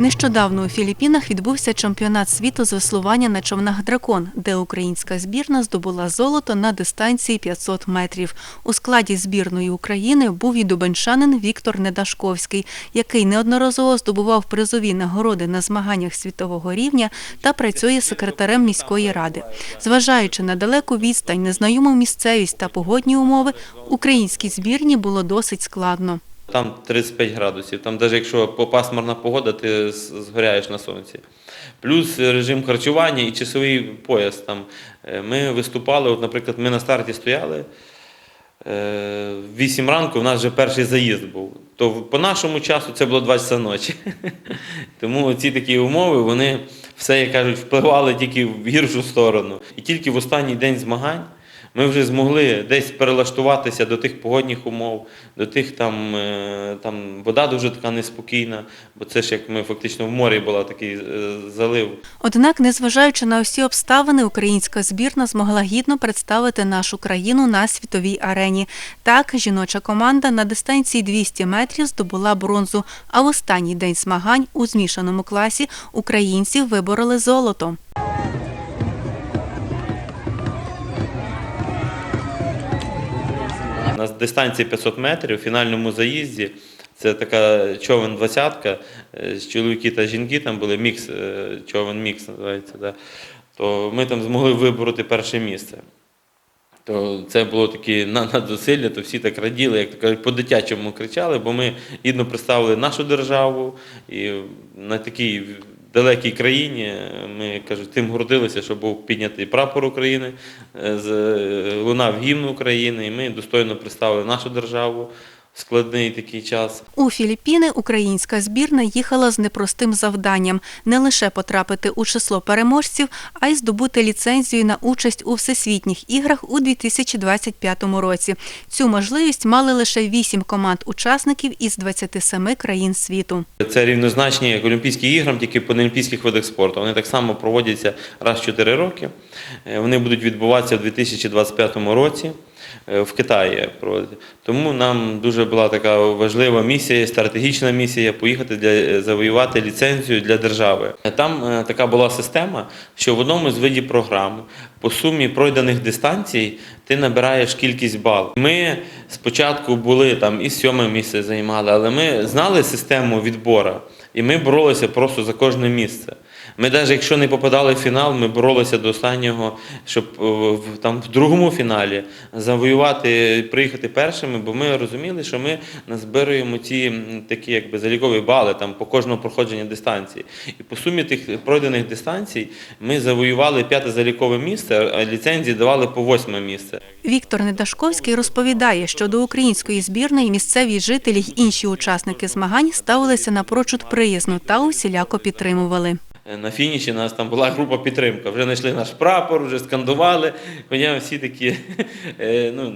Нещодавно у Філіппінах відбувся чемпіонат світу з веслування на човнах Дракон, де українська збірна здобула золото на дистанції 500 метрів. У складі збірної України був і дубенчанин Віктор Недашковський, який неодноразово здобував призові нагороди на змаганнях світового рівня та працює секретарем міської ради. Зважаючи на далеку відстань, незнайому місцевість та погодні умови, українській збірні було досить складно. Там 35 градусів. Там навіть якщо пасмурна погода, ти згоряєш на сонці. Плюс режим харчування і часовий пояс. Там. Е, Ми виступали, от, наприклад, ми на старті стояли. е, В 8 ранку у нас вже перший заїзд був. То по нашому часу це було 20 ночі. Тому ці такі умови, вони все, як кажуть, впливали тільки в гіршу сторону. І тільки в останній день змагань ми вже змогли десь перелаштуватися до тих погодних умов, до тих там, е, там вода дуже така неспокійна, бо це ж як ми фактично в морі була такий е, залив. Однак, незважаючи на усі обставини, українська збірна змогла гідно представити нашу країну на світовій арені. Так, жіноча команда на дистанції 200 метрів здобула бронзу, а в останній день змагань у змішаному класі українці вибороли золото. На дистанції 500 метрів в фінальному заїзді це така човен двадцятка, е, чоловіки та жінки, там були мікс, е, човен мікс називається. Да. То ми там змогли вибороти перше місце. То це було таке на- надзусилля, то всі так раділи, як то кажуть, по-дитячому кричали, бо ми гідно представили нашу державу і на такій далекій країні. Ми кажуть, тим гордилися, що був піднятий прапор України, е, е, лунав гімн України, і ми достойно представили нашу державу складний такий час. У Філіппіни українська збірна їхала з непростим завданням не лише потрапити у число переможців, а й здобути ліцензію на участь у всесвітніх іграх у 2025 році. Цю можливість мали лише вісім команд-учасників із 27 країн світу. Це рівнозначні як Олімпійські іграм, тільки по олімпійських видах спорту. Вони так само проводяться раз в 4 роки. Е, Вони будуть відбуватися в 2025 році. Е, В Китаї. Тому нам дуже була така важлива місія, стратегічна місія поїхати для е, завоювати ліцензію для держави. Там е, така була система, що в одному з видів програм по сумі пройдених дистанцій ти набираєш кількість балів. Ми спочатку були там і сьоме місце займали, але ми знали систему відбору, і ми боролися просто за кожне місце. Ми навіть якщо не попадали в фінал, ми боролися до останнього, щоб е, там в другому фіналі завоювати, приїхати першими, бо ми розуміли, що ми назбируємо ці такі якби залікові бали там по кожному проходженню дистанції. І по сумі тих пройдених дистанцій ми завоювали п'яте залікове місце, а ліцензії давали по восьме місце. Віктор Недашковський розповідає, що до української збірної місцеві жителі й інші учасники змагань ставилися напрочуд приязно та усіляко підтримували. Е, На фініші у нас там була група підтримка. Вже знайшли наш прапор, вже скандували. Хоча всі такі е, ну,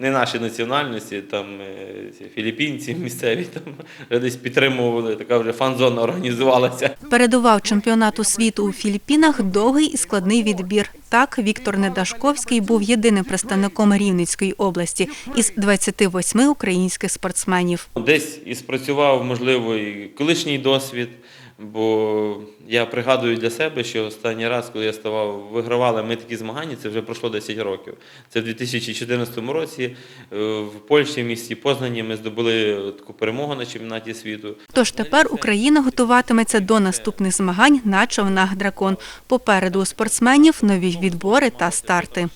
не наші національності, там е, філіппінці місцеві там вже десь підтримували, така вже фан-зона організувалася. Передував чемпіонату світу у Філіппінах довгий і складний відбір. Так, Віктор Недашковський був єдиним представником Рівненської області із 28 українських спортсменів. Десь і спрацював, можливо, і колишній досвід. Бо я пригадую для себе, що останній раз, коли я ставав, вигравали ми такі змагання, це вже пройшло 10 років. Це в 2014 році е, в Польщі, в місті Познані, ми здобули таку перемогу на чемпіонаті світу. Тож тепер Україна готуватиметься до наступних змагань на човнах дракон. Попереду у спортсменів нові відбори та старти.